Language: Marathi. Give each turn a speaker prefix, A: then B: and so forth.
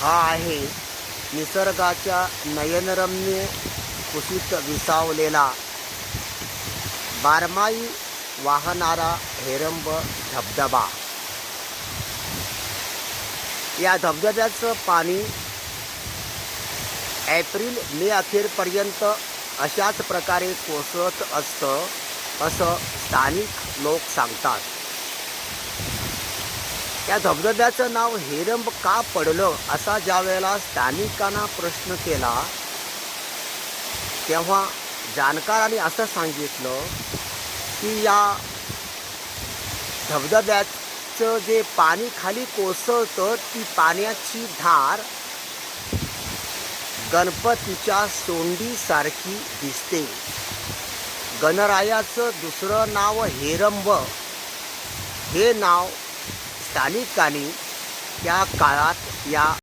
A: हा आहे. निसर्गाच्या नयनरम्य कुशीत विसावलेला. बारमाई वाहणारा हेरंब धबधबा. या धबधब्याचं पाणी एप्रिल मे अखेरपर्यंत अशाच प्रकारे कोसळत असतं असं स्थानिक लोक सांगतात. या धबधब्याचं नाव हेरंब का पडलं असा ज्या वेळेला स्थानिकांना प्रश्न केला तेव्हा जाणकारांनी असं सांगितलं की या धबधब्याचं जे पाणी खाली कोसळतं ती पाण्याची धार गणपतीच्या सोंडीसारखी दिसते. गणरायाचं दुसरं नाव हेरंब. हे नाव स्थानिकांनी त्या काळात या